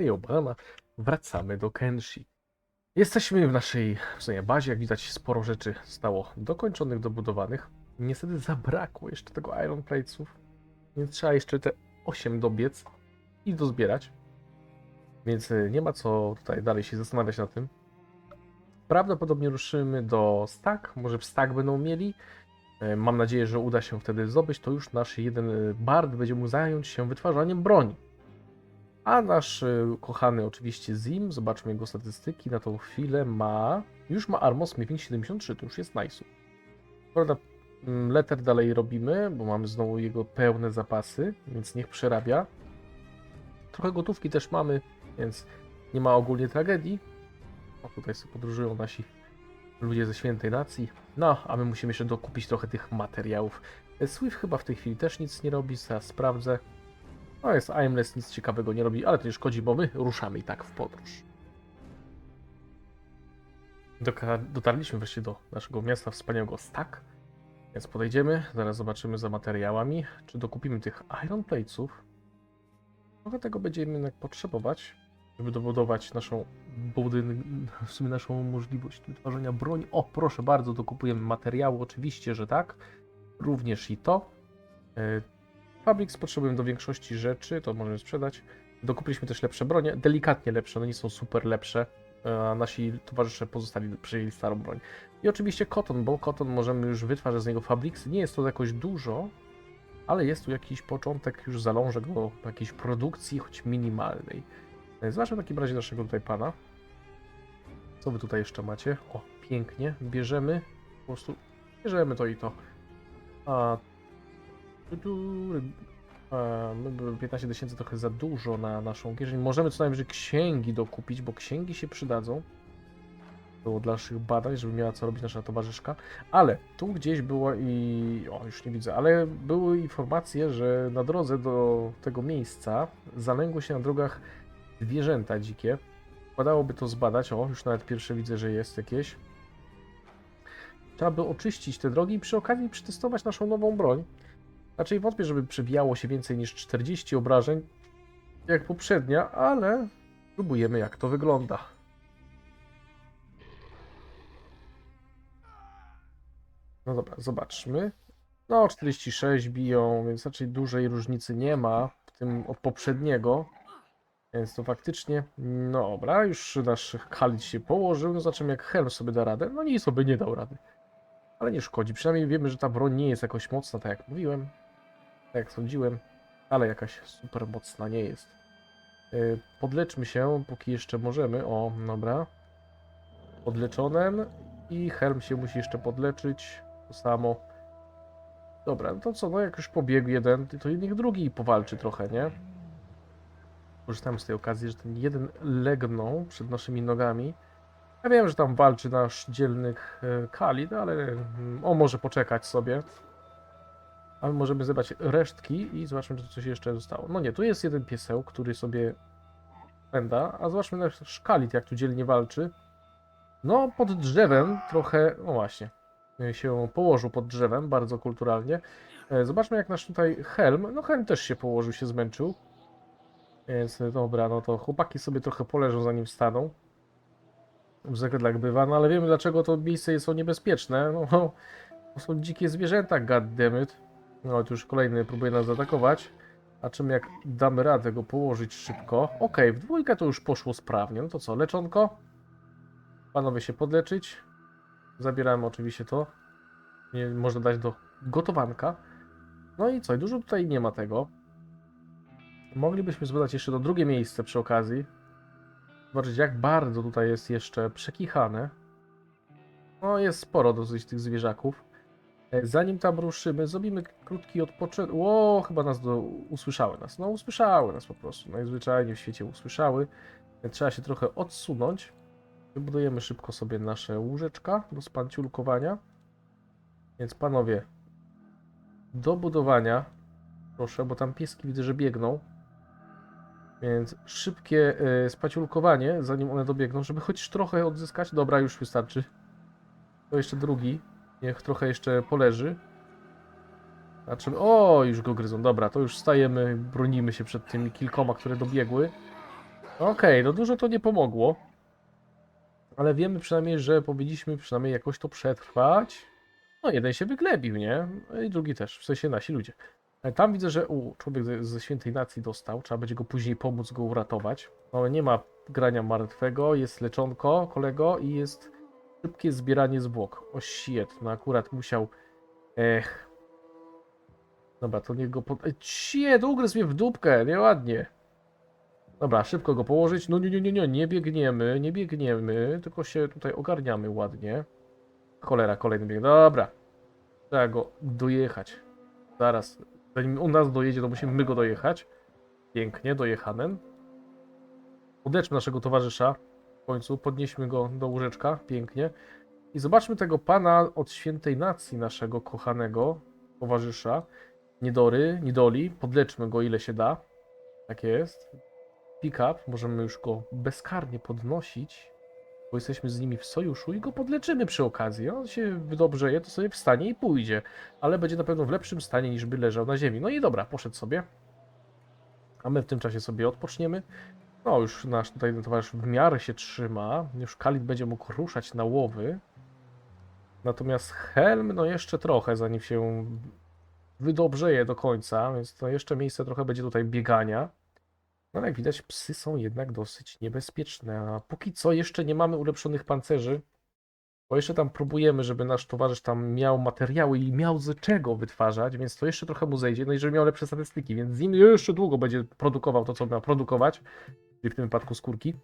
Hej, Obama, wracamy do Kenshi. Jesteśmy w naszej w sumie bazie, jak widać sporo rzeczy zostało dokończonych, dobudowanych. Niestety zabrakło jeszcze tego Iron Platesów, więc trzeba jeszcze te 8 dobiec i dozbierać. Więc y, nie ma co tutaj dalej się zastanawiać na tym. Prawdopodobnie ruszymy do Stack, może w Stack będą mieli. E, Mam nadzieję, że uda się wtedy zdobyć, to już nasz jeden y, bard będzie mógł zająć się wytwarzaniem broni. A nasz y, kochany oczywiście Zim, zobaczmy jego statystyki, na tą chwilę ma... Już ma Armor Smithing 73, to już jest nice. Prawda, mm, letter dalej robimy, bo mamy znowu jego pełne zapasy, więc niech przerabia. Trochę gotówki też mamy, więc nie ma ogólnie tragedii. O, tutaj sobie podróżują nasi ludzie ze świętej nacji. No, a my musimy jeszcze dokupić trochę tych materiałów. E, Swift chyba w tej chwili też nic nie robi, zaraz sprawdzę. No jest Aimless, nic ciekawego nie robi, ale to nie szkodzi, bo my ruszamy i tak w podróż. Dotarliśmy wreszcie do naszego miasta wspaniałego Stack, więc podejdziemy, zaraz zobaczymy za materiałami, czy dokupimy tych Iron Platesów. Trochę tego będziemy jednak potrzebować, żeby dobudować naszą budyn, w sumie naszą możliwość wytwarzania broni. O, proszę bardzo, dokupujemy materiały, oczywiście, że tak. Również i to. E, Fabrics potrzebujemy do większości rzeczy, to możemy sprzedać. Dokupiliśmy też lepsze bronie, delikatnie lepsze, no nie są super lepsze, a nasi towarzysze pozostali przyjęli starą broń. I oczywiście koton, bo koton możemy już wytwarzać z niego Fabrics. Nie jest to jakoś dużo, ale jest tu jakiś początek już zalążek do jakiejś produkcji, choć minimalnej. E, Zobaczmy w takim razie naszego tutaj pana. Co wy tutaj jeszcze macie? O, pięknie. Bierzemy, po prostu bierzemy to i to. A e, my- 15 tysięcy trochę za dużo na naszą kieszeń. Możemy co najwyżej księgi dokupić, bo księgi się przydadzą do dalszych badań, żeby miała co robić nasza towarzyszka. Ale tu gdzieś było i... O, już nie widzę, ale były informacje, że na drodze do tego miejsca zalęgły się na drogach zwierzęta dzikie. Padałoby to zbadać. O, już nawet pierwsze widzę, że jest jakieś. Trzeba by oczyścić te drogi i przy okazji przetestować naszą nową broń. Raczej wątpię, żeby przebijało się więcej niż 40 obrażeń, jak poprzednia, ale próbujemy jak to wygląda. No dobra, zobaczmy. No, 46 biją, więc raczej dużej różnicy nie ma w tym od poprzedniego. Więc to faktycznie, no dobra, już nasz Khalid się położył, no zobaczymy jak Helm sobie da radę. No nie sobie nie dał rady. Ale nie szkodzi, przynajmniej wiemy, że ta broń nie jest jakoś mocna, tak jak mówiłem. Tak jak sądziłem, ale jakaś super mocna nie jest. Yy, Podleczmy się, póki jeszcze możemy. O, dobra. Podleczonen i Helm się musi jeszcze podleczyć. To samo. Dobra, no to co, no jak już pobiegł jeden, to niech drugi powalczy trochę, nie? Korzystałem z tej okazji, że ten jeden legnął przed naszymi nogami. Ja wiem, że tam walczy nasz dzielny e, Khalid, ale mm, on może poczekać sobie. A my możemy zebrać resztki i zobaczmy, czy coś jeszcze zostało. No nie, tu jest jeden pieseł, który sobie pęda, a zobaczmy nasz Khalid, jak tu dzielnie walczy. No, pod drzewem trochę, no właśnie, się położył pod drzewem, bardzo kulturalnie. E, Zobaczmy, jak nasz tutaj Helm, no Helm też się położył, się zmęczył. Więc e, dobra, no to chłopaki sobie trochę poleżą zanim wstaną. Zwykle tak bywa, no ale wiemy dlaczego to miejsce jest o niebezpieczne. No, to są dzikie zwierzęta, goddammit. No to już kolejny próbuje nas zaatakować. A czym jak damy radę go położyć szybko? Okej, w dwójkę to już poszło sprawnie. No to co, leczonko? Panowie się podleczyć. Zabieramy oczywiście to. Nie można dać do gotowanka. No i co, dużo tutaj nie ma tego. Moglibyśmy zbadać jeszcze to drugie miejsce przy okazji. Zobaczyć, jak bardzo tutaj jest jeszcze przekichane. No, jest sporo dosyć tych zwierzaków. E, Zanim tam ruszymy, zrobimy krótki odpoczynek. Ło, chyba nas do... usłyszały nas. No, usłyszały nas po prostu. Najzwyczajniej w świecie usłyszały. E, Trzeba się trochę odsunąć. Wybudujemy szybko sobie nasze łóżeczka do spanciulkowania. Więc panowie, do budowania. Proszę, bo tam pieski widzę, że biegną. Więc szybkie y, spaciulkowanie, zanim one dobiegną, żeby choć trochę odzyskać. Dobra, już wystarczy. To jeszcze drugi. Niech trochę jeszcze poleży. Zobaczymy. O, już go gryzą. Dobra, to już stajemy, bronimy się przed tymi kilkoma, które dobiegły. Okej, no dużo to nie pomogło. Ale wiemy przynajmniej, że powinniśmy przynajmniej jakoś to przetrwać. No, jeden się wyglebił, nie? No I drugi też, w sensie nasi ludzie. Ale tam widzę, że u, człowiek ze, ze świętej nacji dostał, trzeba będzie go później pomóc go uratować. No, nie ma grania martwego, jest leczonko, kolego, i jest szybkie zbieranie zwłok. O shit, no akurat musiał... Ech. Dobra, to niech go pod... Ej, Shit, ugryzł mnie w dupkę, nieładnie. Dobra, szybko go położyć. No nie, nie, nie, nie, nie biegniemy, nie biegniemy, tylko się tutaj ogarniamy ładnie. Cholera, kolejny bieg. Dobra. Trzeba go dojechać. Zaraz. Zanim on nas dojedzie, to musimy my go dojechać. Pięknie, dojechanen. Udeczmy naszego towarzysza. Końcu podnieśmy go do łóżeczka. Pięknie. I zobaczmy tego pana od świętej nacji naszego kochanego towarzysza. Niedory, Nidoli. Podleczmy go ile się da. Tak jest. Pick up. Możemy już go bezkarnie podnosić bo jesteśmy z nimi w sojuszu i go podleczymy przy okazji. On się wydobrzeje, to sobie wstanie i pójdzie, ale będzie na pewno w lepszym stanie niż by leżał na ziemi. No i dobra, poszedł sobie. A my w tym czasie sobie odpoczniemy. No, już nasz tutaj towarzysz w miarę się trzyma. Już Kalit będzie mógł ruszać na łowy. Natomiast Helm, no jeszcze trochę, zanim się wydobrzeje do końca, więc to jeszcze miejsce trochę będzie tutaj biegania. No jak widać, psy są jednak dosyć niebezpieczne, a póki co jeszcze nie mamy ulepszonych pancerzy, bo jeszcze tam próbujemy, żeby nasz towarzysz tam miał materiały i miał z czego wytwarzać, więc to jeszcze trochę mu zejdzie, no i żeby miał lepsze statystyki, więc Zim jeszcze długo będzie produkował to, co miał produkować, czyli w tym wypadku skórki,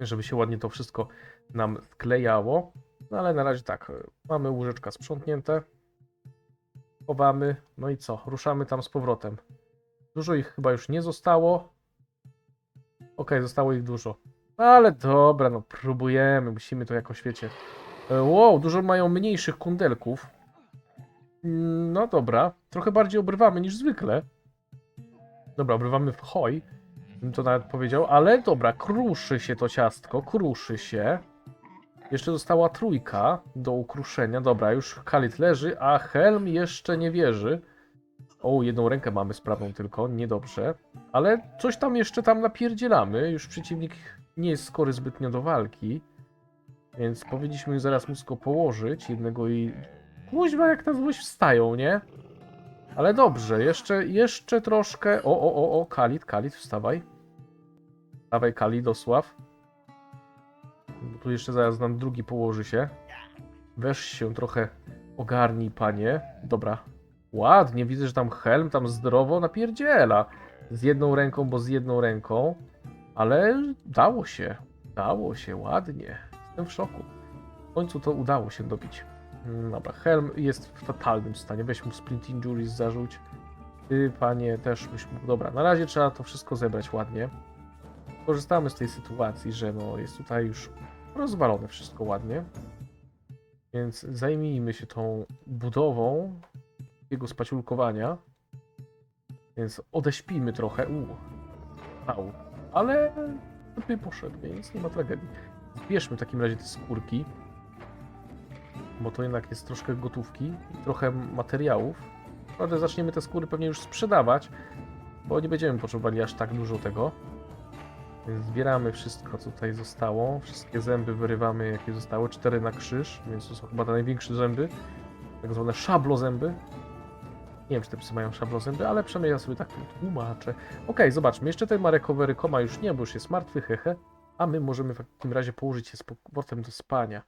żeby się ładnie to wszystko nam sklejało. No ale na razie tak, mamy łóżeczka sprzątnięte, chowamy, no i co, ruszamy tam z powrotem. Dużo ich chyba już nie zostało. Okej, zostało ich dużo. Ale dobra, no próbujemy, musimy to jakoś, wiecie. E, Wow, dużo mają mniejszych kundelków. Mm, No dobra, trochę bardziej obrywamy niż zwykle. Dobra, obrywamy w hoj, bym to nawet powiedział, ale dobra, kruszy się to ciastko, kruszy się. Jeszcze została trójka do ukruszenia. Dobra, już Kalit leży, a Helm jeszcze nie wierzy. O, jedną rękę mamy sprawną tylko, niedobrze. Ale coś tam jeszcze tam napierdzielamy. Już przeciwnik nie jest skory zbytnio do walki. Więc powinniśmy zaraz móc go położyć. Jednego i... Kuźwa, jak na złość wstają, nie? Ale dobrze, jeszcze, jeszcze troszkę... O, o, o, o, Kalit, Kalit, wstawaj. Wstawaj, Kalidosław. Bo tu jeszcze zaraz nam drugi położy się. Weź się trochę ogarnij, panie. Dobra, Ładnie, widzę, że tam helm tam zdrowo napierdziela. Z jedną ręką, bo z jedną ręką. Ale dało się. Dało się, ładnie. Jestem w szoku. W końcu to udało się dobić. Mm, Dobra, helm jest w fatalnym stanie. Weź mu sprint injuries zarzuć. Ty, panie, też byś mógł. Dobra, na razie trzeba to wszystko zebrać ładnie. Korzystamy z tej sytuacji, że no jest tutaj już rozwalone wszystko ładnie. Więc zajmijmy się tą budową jego spaciulkowania. Więc odeśpijmy trochę. U. Ale lepiej poszedł, więc nie ma tragedii. Zbierzmy w takim razie te skórki. Bo to jednak jest troszkę gotówki i trochę materiałów. Prawda, zaczniemy te skóry pewnie już sprzedawać, bo nie będziemy potrzebowali aż tak dużo tego. Zbieramy wszystko, co tutaj zostało. Wszystkie zęby wyrywamy, jakie zostały. Cztery na krzyż, więc to są chyba te największe zęby. Tak zwane szablozęby. Nie wiem, czy te psy mają szablozęby, ale przynajmniej ja sobie tak tłumaczę. Okej, zobaczmy. Jeszcze ten ma recovery koma już nie, bo już jest martwy, hehe. A my możemy w takim razie położyć się z powrotem do spania.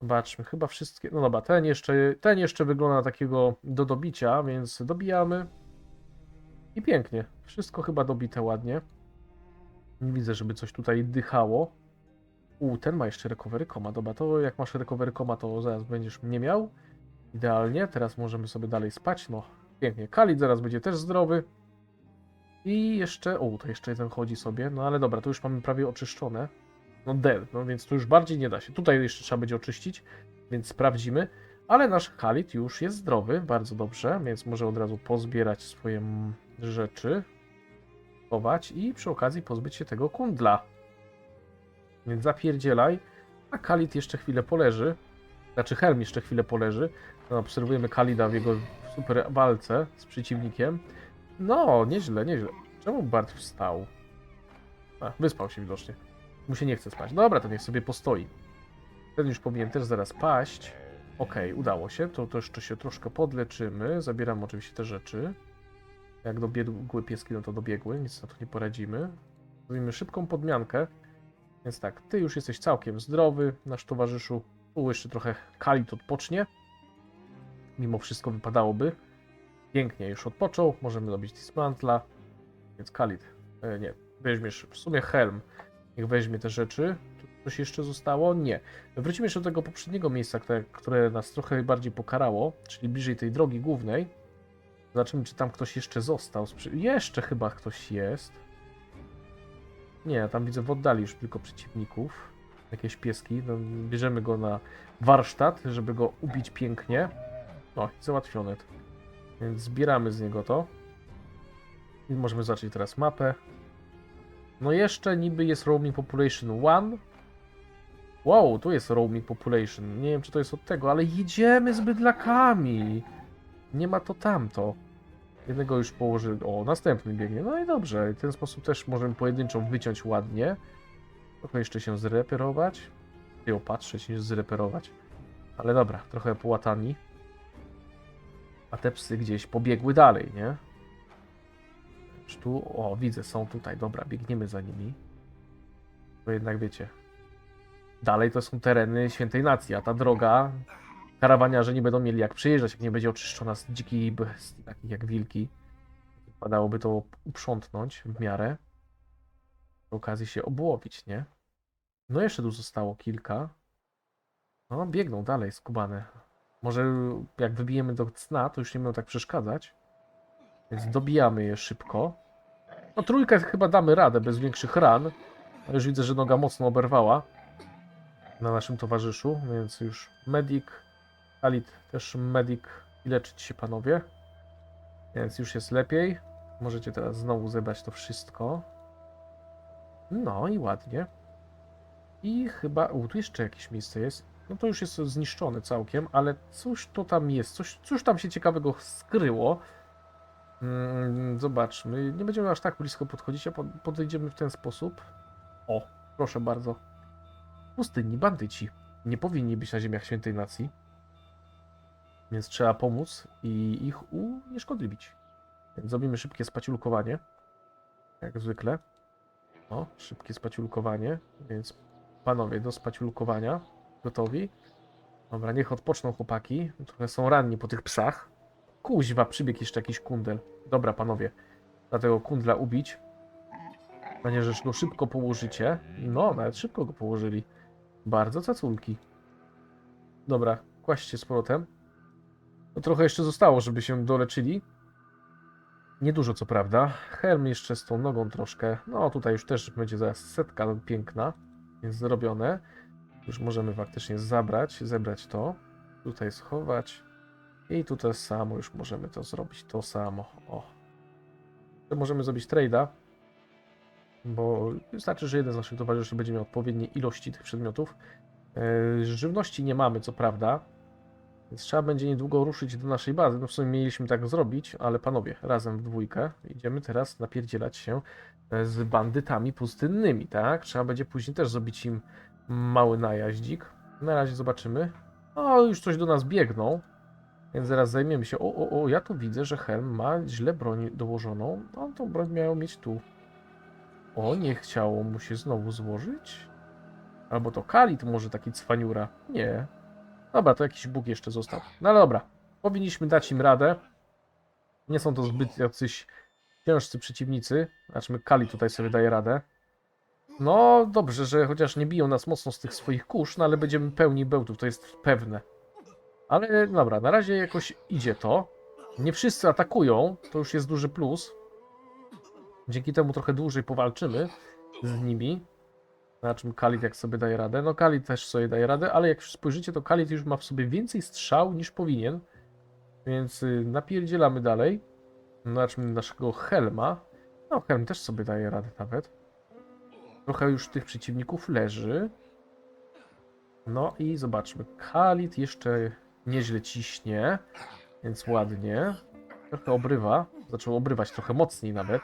Zobaczmy, chyba wszystkie... No dobra, ten jeszcze, ten jeszcze wygląda na takiego do dobicia, więc dobijamy. I pięknie. Wszystko chyba dobite ładnie. Nie widzę, żeby coś tutaj dychało. U, ten ma jeszcze recovery koma. Dobra, to jak masz recovery koma, to zaraz będziesz mnie miał. Idealnie. Teraz możemy sobie dalej spać. No, pięknie. Kalit zaraz będzie też zdrowy. I jeszcze... O, to jeszcze jeden chodzi sobie. No ale dobra, to już mamy prawie oczyszczone. No del, no więc tu już bardziej nie da się. Tutaj jeszcze trzeba będzie oczyścić, więc sprawdzimy. Ale nasz Kalit już jest zdrowy, bardzo dobrze, więc może od razu pozbierać swoje rzeczy, i przy okazji pozbyć się tego kundla. Więc zapierdzielaj, a Kalit jeszcze chwilę poleży. Znaczy Helm jeszcze chwilę poleży. No, obserwujemy Kalida w jego super walce z przeciwnikiem. No, nieźle, nieźle. Czemu Bart wstał? A, wyspał się widocznie. Mu się nie chce spać. Dobra, to niech sobie postoi. Ten już powinien też zaraz paść. Okej, udało się. To, to jeszcze się troszkę podleczymy. Zabieram oczywiście te rzeczy. Jak dobiegły pieski, no to dobiegły. Nic na to nie poradzimy. Zrobimy szybką podmiankę. Więc tak, ty już jesteś całkiem zdrowy, nasz towarzyszu. Tu jeszcze trochę Kalit odpocznie. Mimo wszystko wypadałoby. Pięknie już odpoczął. Możemy robić dismantla. Więc Kalit, e, nie, weźmiesz w sumie helm. Niech weźmie te rzeczy. Coś jeszcze zostało? Nie. Wrócimy jeszcze do tego poprzedniego miejsca, które, które nas trochę bardziej pokarało, czyli bliżej tej drogi głównej. Zobaczymy, czy tam ktoś jeszcze został. Jeszcze chyba ktoś jest. Nie, tam widzę w oddali już tylko przeciwników. Jakieś pieski. No, bierzemy go na warsztat, żeby go ubić pięknie. O, i załatwione. Więc zbieramy z niego to. I możemy zacząć teraz mapę. No jeszcze niby jest roaming population 1. Wow, tu jest roaming population. Nie wiem, czy to jest od tego, ale jedziemy z bydlakami. Nie ma to tamto. Jednego już położyli. O, następny biegnie. No i dobrze. W ten sposób też możemy pojedynczą wyciąć ładnie. Trochę jeszcze się zreperować. I opatrzeć niż zreperować. Ale dobra, trochę połatani. A te psy gdzieś pobiegły dalej, nie? Czy tu? O, widzę, są tutaj. Dobra, biegniemy za nimi. To jednak wiecie. Dalej to są tereny świętej nacji, a ta droga. Karawaniarze nie będą mieli jak przejeżdżać, jak nie będzie oczyszczona z dzikich bestii, takich jak wilki. Padałoby to uprzątnąć w miarę. Przy okazji się obłowić, nie? No jeszcze tu zostało kilka. No, biegną dalej, skubane. Może jak wybijemy do cna, to już nie będą tak przeszkadzać. Więc dobijamy je szybko. No trójkę chyba damy radę bez większych ran. A już widzę, że noga mocno oberwała na naszym towarzyszu, więc już medic, Alit też medic i leczyć się panowie. Więc już jest lepiej. Możecie teraz znowu zebrać to wszystko. No i ładnie. I chyba... U, tu jeszcze jakieś miejsce jest. No to już jest zniszczone całkiem, ale coś to tam jest. Coś, coś tam się ciekawego skryło. Mm, zobaczmy. Nie będziemy aż tak blisko podchodzić, a po- podejdziemy w ten sposób. O, proszę bardzo. Pustynni bandyci. Nie powinni być na ziemiach świętej nacji. Więc trzeba pomóc i ich unieszkodliwić. Więc zrobimy szybkie spaciulkowanie. Jak zwykle. O, szybkie spaciulkowanie. Więc panowie do spaciulkowania. Gotowi? Dobra, niech odpoczną chłopaki. Trochę są ranni po tych psach. Kuźwa, przybiegł jeszcze jakiś kundel. Dobra, panowie. Dlatego kundla ubić. Panie, że go szybko położycie. No, nawet szybko go położyli. Bardzo caculki. Dobra, kłaście z powrotem. Trochę jeszcze zostało, żeby się doleczyli. Niedużo co prawda. Helm jeszcze z tą nogą troszkę. No tutaj już też będzie zaraz setka piękna. Jest zrobione. Już możemy faktycznie zabrać, zebrać to. Tutaj schować. I tutaj samo już możemy to zrobić. To samo. O. Możemy zrobić trade'a. Bo wystarczy, że jeden z naszych towarzyszy będzie miał odpowiednie ilości tych przedmiotów. Yy, żywności nie mamy, co prawda. Więc trzeba będzie niedługo ruszyć do naszej bazy. No w sumie mieliśmy tak zrobić, ale panowie, razem w dwójkę idziemy teraz napierdzielać się e, z bandytami pustynnymi, tak? Trzeba będzie później też zrobić im mały najaździk. Na razie zobaczymy. O, już coś do nas biegną. Więc zaraz zajmiemy się. O, o, o, ja tu widzę, że Helm ma źle broń dołożoną. No, tą broń miał mieć tu. O, nie chciało mu się znowu złożyć? Albo to Kalit może taki cwaniura. Nie. Dobra, to jakiś Bóg jeszcze został. No ale dobra. Powinniśmy dać im radę. Nie są to zbyt jacyś ciężcy przeciwnicy. Znaczy, Kali tutaj sobie daje radę. No dobrze, że chociaż nie biją nas mocno z tych swoich kurz, no ale będziemy pełni bełtów, to jest pewne. Ale dobra, na razie jakoś idzie to. Nie wszyscy atakują, to już jest duży plus. Dzięki temu trochę dłużej powalczymy z nimi. Na czym Kalit jak sobie daje radę. No Kalit też sobie daje radę, ale jak spojrzycie, to Kalit już ma w sobie więcej strzał niż powinien. Więc y, napierdzielamy dalej. Na czym naszego Helma. No Helm też sobie daje radę nawet. Trochę już tych przeciwników leży. No i zobaczmy. Kalit jeszcze nieźle ciśnie, więc ładnie. Trochę obrywa. Zaczął obrywać trochę mocniej nawet.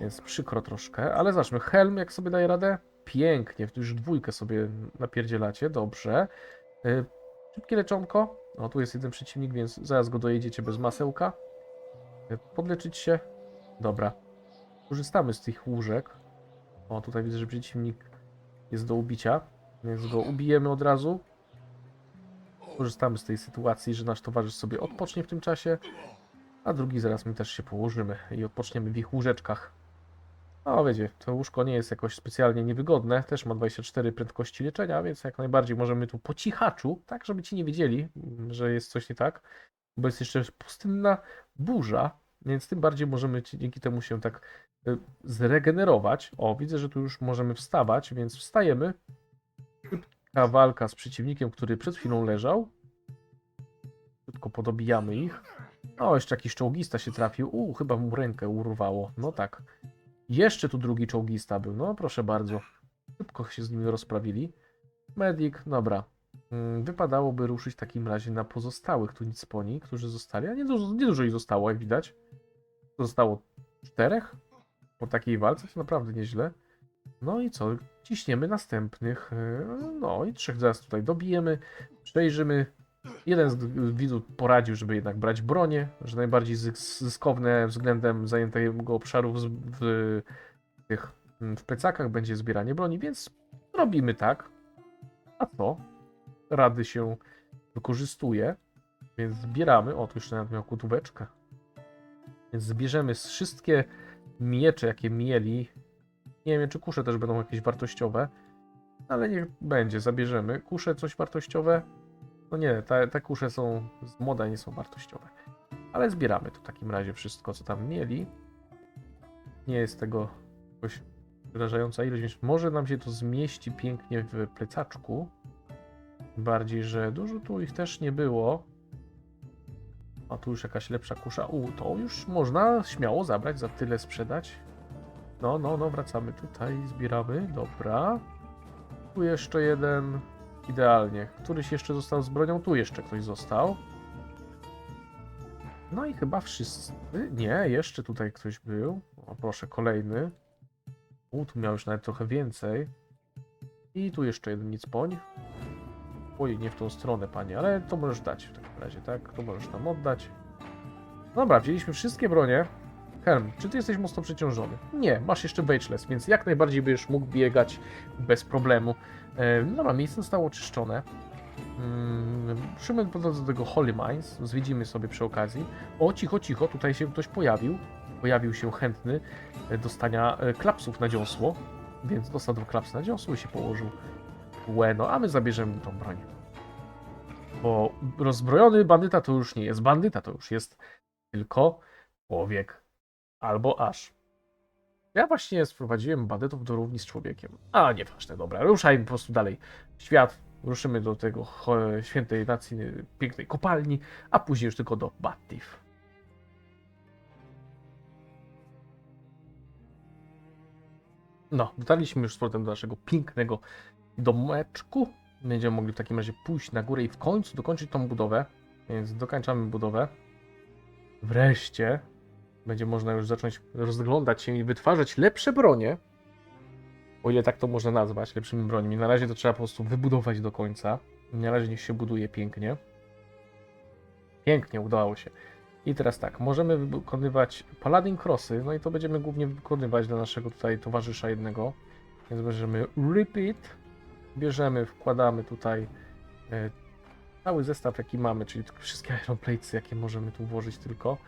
Więc przykro troszkę, ale zacznijmy. Helm, jak sobie daje radę? Pięknie, tu już dwójkę sobie napierdzielacie, dobrze. Y, Szybkie leczonko. O, tu jest jeden przeciwnik, więc zaraz go dojedziecie bez masełka. Y, Podleczyć się. Dobra. Korzystamy z tych łóżek. O, tutaj widzę, że przeciwnik jest do ubicia, więc go ubijemy od razu. Korzystamy z tej sytuacji, że nasz towarzysz sobie odpocznie w tym czasie, a drugi zaraz my też się położymy i odpoczniemy w ich łóżeczkach. No wiecie, to łóżko nie jest jakoś specjalnie niewygodne, też ma 24 prędkości leczenia, więc jak najbardziej możemy tu po cichaczu, tak żeby ci nie wiedzieli, że jest coś nie tak, bo jest jeszcze pustynna burza, więc tym bardziej możemy dzięki temu się tak y, zregenerować. O, widzę, że tu już możemy wstawać, więc wstajemy. Szybka walka z przeciwnikiem, który przed chwilą leżał. Szybko podobijamy ich. O, jeszcze jakiś czołgista się trafił. U, chyba mu rękę urwało. No tak. Jeszcze tu drugi czołgista był. No, proszę bardzo. Szybko się z nimi rozprawili. Medic, dobra. Mm, Wypadałoby ruszyć w takim razie na pozostałych tu nic po nich, którzy zostali. A nie dużo, nie dużo ich zostało, jak widać. Zostało czterech po takiej walce, to naprawdę nieźle. No i co? Ciśniemy następnych. yy, No i trzech zaraz tutaj dobijemy. Przejrzymy. Jeden z widzów poradził, żeby jednak brać bronię, że najbardziej zysk- zyskowne względem zajętego obszaru w, w tych mm, w plecakach będzie zbieranie broni, więc robimy tak. A co? Rady się wykorzystuje, więc zbieramy. O, tu jeszcze nawet miał kotóweczkę. Więc zbierzemy wszystkie miecze, jakie mieli. Nie wiem, czy kusze też będą jakieś wartościowe, ale niech będzie, zabierzemy. Kusze coś wartościowe? No nie, te, te kusze są z moda, nie są wartościowe. Ale zbieramy to w takim razie wszystko, co tam mieli. Nie jest tego jakoś przerażająca ilość, więc może nam się to zmieści pięknie w plecaczku. Bardziej, że dużo tu ich też nie było. A tu już jakaś lepsza kusza. U, to już można śmiało zabrać, za tyle sprzedać. No, no, no, wracamy tutaj, zbieramy, dobra. Tu jeszcze jeden, idealnie. Któryś jeszcze został z bronią, tu jeszcze ktoś został. No i chyba wszyscy. Nie, jeszcze tutaj ktoś był. O, proszę, kolejny. U, tu miał już nawet trochę więcej. I tu jeszcze jeden nicpoń. Oj, nie w tą stronę, panie, ale to możesz dać w takim razie, tak? To możesz nam oddać. Dobra, wzięliśmy wszystkie bronie. Helm, czy ty jesteś mocno przeciążony? Nie, masz jeszcze Bageless, więc jak najbardziej będziesz mógł biegać bez problemu. E, dobra, miejsce zostało oczyszczone. Mm, Szymon po do tego Holy Mines, zwiedzimy sobie przy okazji. O, cicho, cicho, tutaj się ktoś pojawił. Pojawił się chętny dostania e, klapsów na dziąsło, więc dostał dwa klapsy na dziąsło i się położył. Bueno, a my zabierzemy tą broń. Bo rozbrojony bandyta to już nie jest bandyta, to już jest tylko człowiek. Albo aż. Ja właśnie sprowadziłem bandytów do równi z człowiekiem. A, nieważne, dobra, ruszajmy po prostu dalej. Świat, ruszymy do tego świętej nacji, pięknej kopalni, a później już tylko do Battif. No, dotarliśmy już z powrotem do naszego pięknego domeczku. Będziemy mogli w takim razie pójść na górę i w końcu dokończyć tą budowę. Więc dokończamy budowę. Wreszcie będzie można już zacząć rozglądać się i wytwarzać lepsze bronie. O ile tak to można nazwać, lepszymi brońmi. Na razie to trzeba po prostu wybudować do końca. Na razie niech się buduje pięknie. Pięknie, udało się. I teraz tak, możemy wykonywać Paladin Crossy, no i to będziemy głównie wykonywać dla naszego tutaj towarzysza jednego. Więc bierzemy Repeat, bierzemy, wkładamy tutaj e, cały zestaw jaki mamy, czyli wszystkie Iron Plates jakie możemy tu włożyć tylko.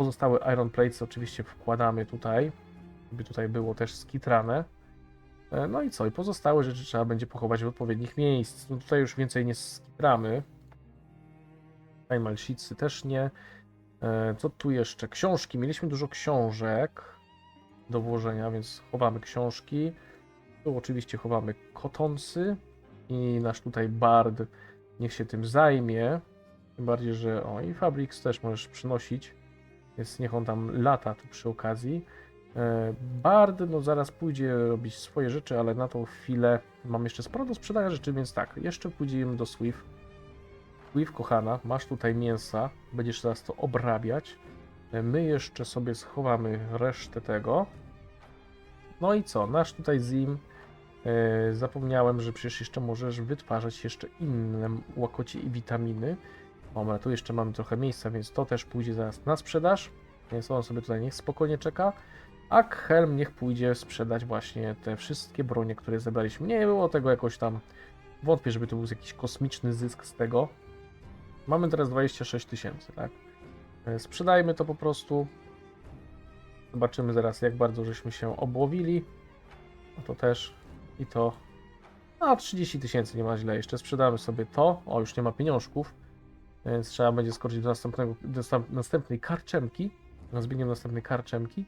Pozostałe Iron Plates oczywiście wkładamy tutaj, żeby tutaj było też skitrane. E, No i co? I pozostałe rzeczy trzeba będzie pochować w odpowiednich miejsc. No tutaj już więcej nie skitramy. Sheetsy też nie. E, Co tu jeszcze? Książki. Mieliśmy dużo książek do włożenia, więc chowamy książki. Tu oczywiście chowamy kotonsy i nasz tutaj bard niech się tym zajmie. Tym bardziej, że o i Fabrics też możesz przynosić, więc niech on tam lata tu przy okazji. E, Bard no zaraz pójdzie robić swoje rzeczy, ale na tą chwilę mam jeszcze sporo do sprzedania rzeczy, więc tak, jeszcze pójdziemy do Swift. Swift, kochana, masz tutaj mięsa, będziesz teraz to obrabiać. E, My jeszcze sobie schowamy resztę tego. No i co? Nasz tutaj Zim. e, zapomniałem, że przecież jeszcze możesz wytwarzać jeszcze inne łakocie i witaminy. Dobra, tu jeszcze mamy trochę miejsca, więc to też pójdzie zaraz na sprzedaż. Więc on sobie tutaj niech spokojnie czeka. A Helm niech pójdzie sprzedać właśnie te wszystkie bronie, które zebraliśmy. Nie było tego jakoś tam. Wątpię, żeby to był jakiś kosmiczny zysk z tego. Mamy teraz 26 tysięcy, tak? E, Sprzedajmy to po prostu. Zobaczymy zaraz, jak bardzo żeśmy się obłowili. No to też i to. No, 30 tysięcy nie ma źle. Jeszcze sprzedamy sobie to. O, już nie ma pieniążków. Więc trzeba będzie skoczyć do, następnego, do następnej karczemki. Zbiegiem następnej karczemki.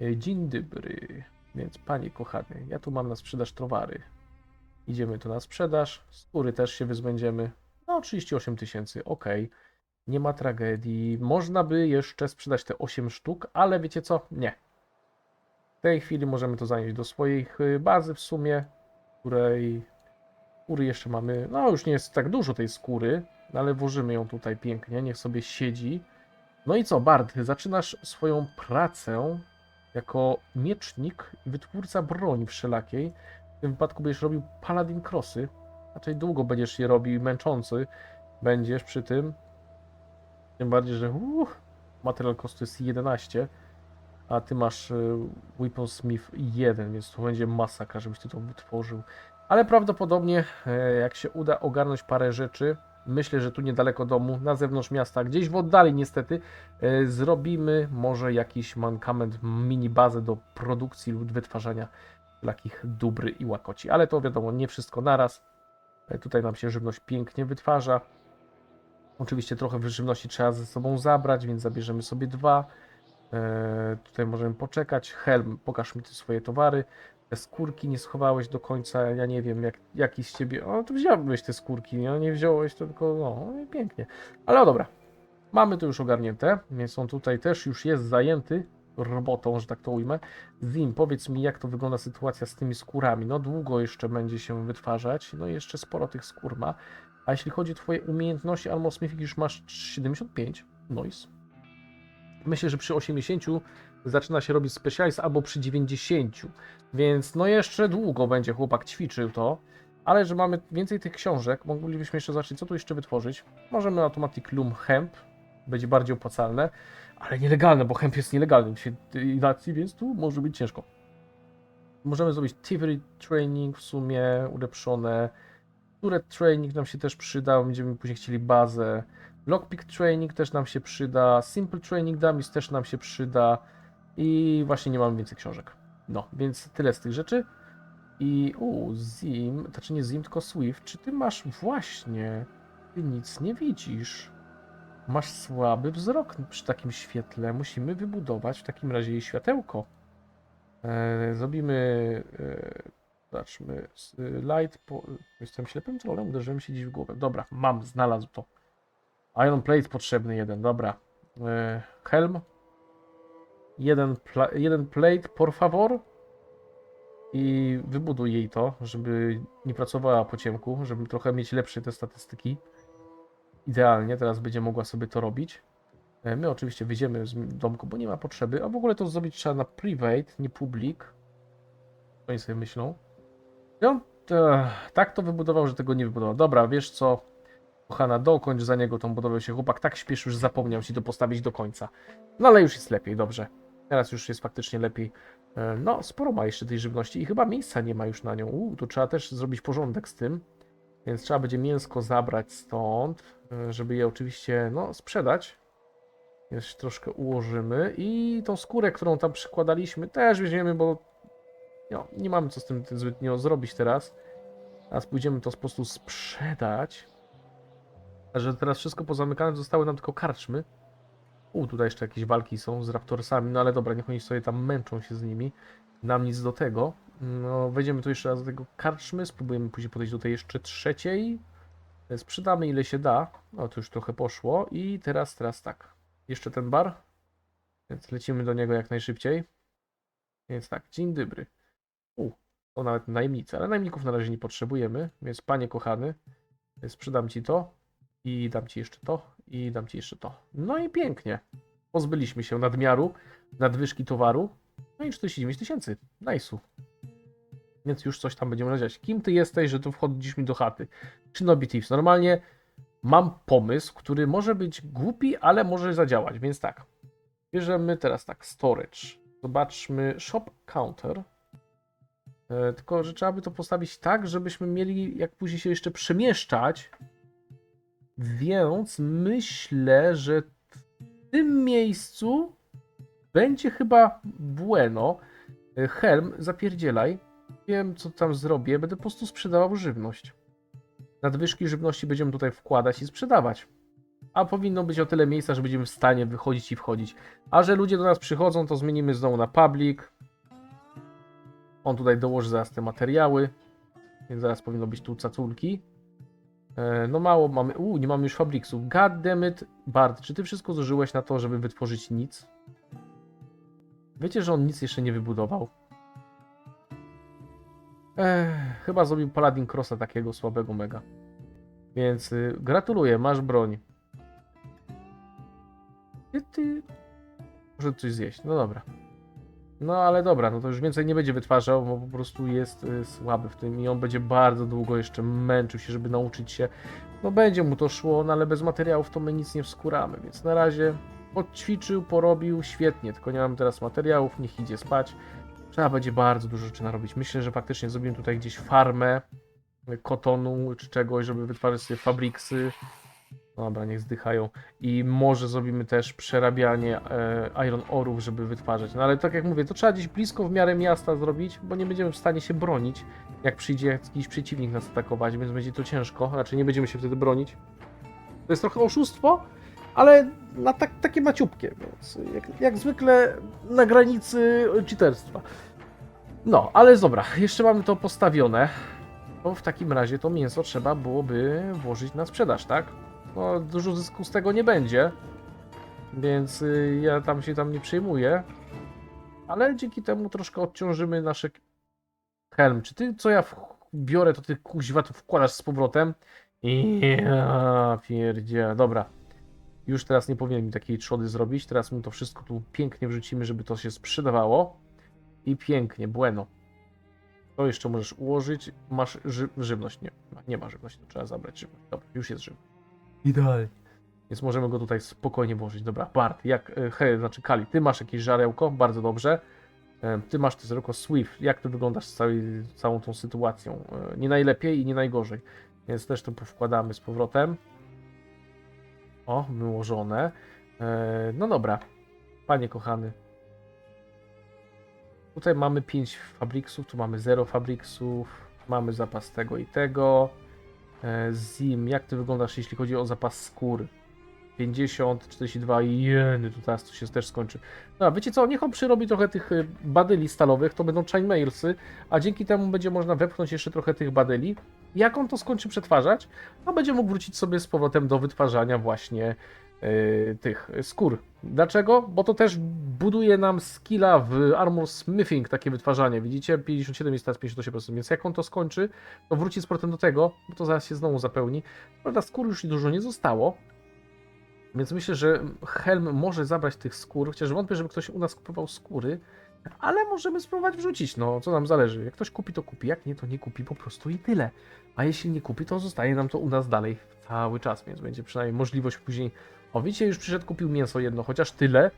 E, Dzień dobry. Więc panie kochany, ja tu mam na sprzedaż towary. Idziemy tu na sprzedaż. Skóry też się wyzbędziemy. No, 38 tysięcy, ok. Nie ma tragedii. Można by jeszcze sprzedać te 8 sztuk, ale wiecie co? Nie. W tej chwili możemy to zanieść do swojej y, bazy w sumie, której skóry jeszcze mamy. No, już nie jest tak dużo tej skóry, ale włożymy ją tutaj pięknie, niech sobie siedzi. No i co, Bard, zaczynasz swoją pracę jako miecznik i wytwórca broni wszelakiej. W tym wypadku będziesz robił paladin crossy. Raczej długo będziesz je robił i męczący będziesz przy tym. Tym bardziej, że material cost to jest 11, a ty masz y, Weaponsmith 1, więc to będzie masakra, żebyś ty to wytworzył. Ale prawdopodobnie, e, jak się uda ogarnąć parę rzeczy, myślę, że tu niedaleko domu, na zewnątrz miasta, gdzieś w oddali niestety, e, zrobimy może jakiś mankament, mini bazę do produkcji lub wytwarzania takich dóbr i łakoci. Ale to wiadomo, nie wszystko naraz. E, Tutaj nam się żywność pięknie wytwarza. Oczywiście trochę żywności trzeba ze sobą zabrać, więc zabierzemy sobie dwa. E, tutaj możemy poczekać. Helm, pokaż mi te swoje towary. Te skórki nie schowałeś do końca, ja nie wiem, jak, jaki z ciebie. O, to wziąłeś te skórki, no nie wziąłeś, to tylko. No, i pięknie. Ale no dobra. Mamy to już ogarnięte, więc on tutaj też już jest zajęty robotą, że tak to ujmę. Zim, powiedz mi, jak to wygląda sytuacja z tymi skórami. No długo jeszcze będzie się wytwarzać, no jeszcze sporo tych skór ma. A jeśli chodzi o twoje umiejętności Almosmithik, już masz 75. Nice. Myślę, że przy 80 zaczyna się robić specialist albo przy 90. Więc no jeszcze długo będzie chłopak ćwiczył to. Ale że mamy więcej tych książek, moglibyśmy jeszcze zacząć, co tu jeszcze wytworzyć. Możemy Automatic Loom Hemp, będzie bardziej opłacalne, ale nielegalne, bo hemp jest nielegalny w świetlizacji, więc tu może być ciężko. Możemy zrobić Thievery Training w sumie, ulepszone. Turret Training nam się też przyda, będziemy później chcieli bazę. Lockpick Training też nam się przyda. Simple Training Dummies też nam się przyda. I właśnie nie mamy więcej książek. No, więc tyle z tych rzeczy. I u Zim, znaczy nie Zim, tylko Swift, czy ty masz właśnie, ty nic nie widzisz. Masz słaby wzrok przy takim świetle. Musimy wybudować w takim razie jej światełko. E, zrobimy, e, zobaczmy, light, po, jestem ślepym trolem, uderzyłem się gdzieś w głowę. Dobra, mam, znalazł to. Iron plate potrzebny jeden, dobra. E, helm. Jeden, pla, jeden plate, por favor. I wybuduj jej to, żeby nie pracowała po ciemku, żeby trochę mieć lepsze te statystyki. Idealnie, teraz będzie mogła sobie to robić. E, My oczywiście wyjdziemy z domku, bo nie ma potrzeby. A w ogóle to zrobić trzeba na private, nie public. Oni sobie myślą? On e, tak to wybudował, że tego nie wybudował. Dobra, wiesz co? Kochana, dokończ za niego tą budowę się. Chłopak tak śpieszył, że zapomniał ci to postawić do końca. No ale już jest lepiej, dobrze. Teraz już jest faktycznie lepiej. E, No, sporo ma jeszcze tej żywności i chyba miejsca nie ma już na nią. Uu, tu trzeba też zrobić porządek z tym. Więc trzeba będzie mięsko zabrać stąd, e, żeby je oczywiście, no, sprzedać. Jeszcze troszkę ułożymy. I tą skórę, którą tam przykładaliśmy, też weźmiemy, bo no, nie mamy co z tym zbytnio zrobić teraz. Teraz pójdziemy to po prostu sprzedać. A że teraz wszystko pozamykane, zostały nam tylko karczmy. U, tutaj jeszcze jakieś walki są z raptorsami, no ale dobra, niech oni sobie tam męczą się z nimi. Nam nic do tego. No, wejdziemy tu jeszcze raz do tego karczmy, spróbujemy później podejść do tej jeszcze trzeciej. E, Sprzedamy ile się da. O, to już trochę poszło. I teraz, teraz tak. Jeszcze ten bar. Więc lecimy do niego jak najszybciej. Więc tak, dzień dobry. U, to nawet najemnicy, ale najemników na razie nie potrzebujemy, więc panie kochany, sprzedam ci to i dam ci jeszcze to i dam ci jeszcze to. No i pięknie. Pozbyliśmy się nadmiaru, nadwyżki towaru. No i 49 tysięcy. Nice'u. Więc już coś tam będziemy dziać. Kim ty jesteś, że tu wchodzisz mi do chaty? Shinobi Thieves. Normalnie mam pomysł, który może być głupi, ale może zadziałać, więc tak. Bierzemy teraz tak, storage. Zobaczmy shop counter. E, tylko, że trzeba by to postawić tak, żebyśmy mieli jak później się jeszcze przemieszczać. Więc myślę, że w tym miejscu będzie chyba bueno. E, Helm, zapierdzielaj. Wiem, co tam zrobię. Będę po prostu sprzedawał żywność. Nadwyżki żywności będziemy tutaj wkładać i sprzedawać. A powinno być o tyle miejsca, że będziemy w stanie wychodzić i wchodzić. A że ludzie do nas przychodzą, to zmienimy znowu na public. On tutaj dołoży zaraz te materiały. Więc zaraz powinno być tu caculki. E, No mało mamy. Uuu, nie mamy już fabriksów. God damn it. Bart, czy ty wszystko zużyłeś na to, żeby wytworzyć nic? Wiecie, że on nic jeszcze nie wybudował? Ech, chyba zrobił Paladin Crossa takiego słabego mega. Więc y, gratuluję, masz broń. Ty, ty. Może coś zjeść, no dobra. No ale dobra, no to już więcej nie będzie wytwarzał, bo po prostu jest y, słaby w tym i on będzie bardzo długo jeszcze męczył się, żeby nauczyć się. No będzie mu to szło, no ale bez materiałów to my nic nie wskuramy, więc na razie podćwiczył, porobił, świetnie, tylko nie mamy teraz materiałów, niech idzie spać. Trzeba będzie bardzo dużo rzeczy narobić. Myślę, że faktycznie zrobimy tutaj gdzieś farmę y, kotonu czy czegoś, żeby wytwarzać sobie fabriksy. No Dobra, niech zdychają. I może zrobimy też przerabianie e, iron orów, żeby wytwarzać. No ale tak jak mówię, to trzeba gdzieś blisko w miarę miasta zrobić, bo nie będziemy w stanie się bronić, jak przyjdzie jakiś przeciwnik nas atakować, więc będzie to ciężko. Raczej nie będziemy się wtedy bronić. To jest trochę oszustwo, ale na tak, takie maciupkie, więc jak, jak zwykle na granicy cheaterstwa. No, ale dobra, jeszcze mamy to postawione. To w takim razie to mięso trzeba byłoby włożyć na sprzedaż, tak? No, dużo zysku z tego nie będzie, więc y, ja tam się tam nie przejmuję. Ale dzięki temu troszkę odciążymy nasze helm. Czy ty, co ja biorę, to ty kuźwa tu wkładasz z powrotem? Ja pierdzie. Dobra. Już teraz nie powinien mi takiej trzody zrobić. Teraz my to wszystko tu pięknie wrzucimy, żeby to się sprzedawało. I pięknie, bueno. To jeszcze możesz ułożyć. Masz ży żywność. Nie, nie ma żywności, to trzeba zabrać żywność. Dobra, już jest żywność. Idealnie. Więc możemy go tutaj spokojnie włożyć. Dobra, Bart, jak, e, he, znaczy Kali, ty masz jakieś żarełko, bardzo dobrze. E, Ty masz to żarełko Swift. Jak ty wyglądasz z całej, całą tą sytuacją? E, Nie najlepiej i nie najgorzej. Więc też to wkładamy z powrotem. O, wyłożone. No dobra, panie kochany. Tutaj mamy 5 fabriksów, tu mamy 0 fabriksów, mamy zapas tego i tego. E, Zim, jak ty wyglądasz, jeśli chodzi o zapas skóry? 50, 42, jeny, tu teraz to się też skończy. No, wiecie co, niech on przyrobi trochę tych y, badyli stalowych, to będą chainmailsy, a dzięki temu będzie można wepchnąć jeszcze trochę tych badyli. Jak on to skończy przetwarzać, to będzie mógł wrócić sobie z powrotem do wytwarzania właśnie tych skór. Dlaczego? Bo to też buduje nam skilla w armor smithing, takie wytwarzanie. Widzicie? 57 jest teraz 58%, więc jak on to skończy, to wróci z powrotem do tego, bo to zaraz się znowu zapełni. Prawda, skór już dużo nie zostało, więc myślę, że Helm może zabrać tych skór, chociaż wątpię, żeby ktoś u nas kupował skóry, ale możemy spróbować wrzucić, no co nam zależy. Jak ktoś kupi, to kupi, jak nie, to nie kupi po prostu i tyle. A jeśli nie kupi, to zostaje nam to u nas dalej cały czas, więc będzie przynajmniej możliwość później. O, widzicie, już przyszedł, kupił mięso jedno, chociaż tyle.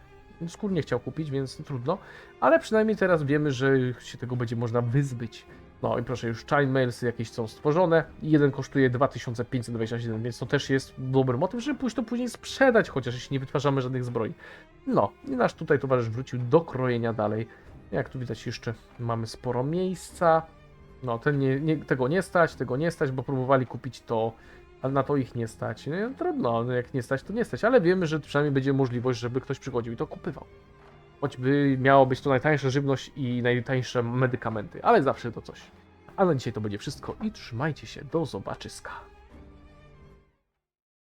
Skór nie chciał kupić, więc trudno, ale przynajmniej teraz wiemy, że się tego będzie można wyzbyć. No i proszę, już chainmailsy jakieś są stworzone. Jeden kosztuje 2527, więc to też jest dobry motyw, żeby pójść to później sprzedać, chociaż jeśli nie wytwarzamy żadnych zbroi. No, i nasz tutaj towarzysz wrócił do krojenia dalej. Jak tu widać jeszcze mamy sporo miejsca. No, ten nie, nie, tego nie stać, tego nie stać, bo próbowali kupić to, ale na to ich nie stać. No, trudno, no, jak nie stać, to nie stać, ale wiemy, że przynajmniej będzie możliwość, żeby ktoś przychodził i to kupywał. Choćby miało być to najtańsza żywność i najtańsze medykamenty, ale zawsze to coś. A na dzisiaj to będzie wszystko i trzymajcie się, do zobaczyska.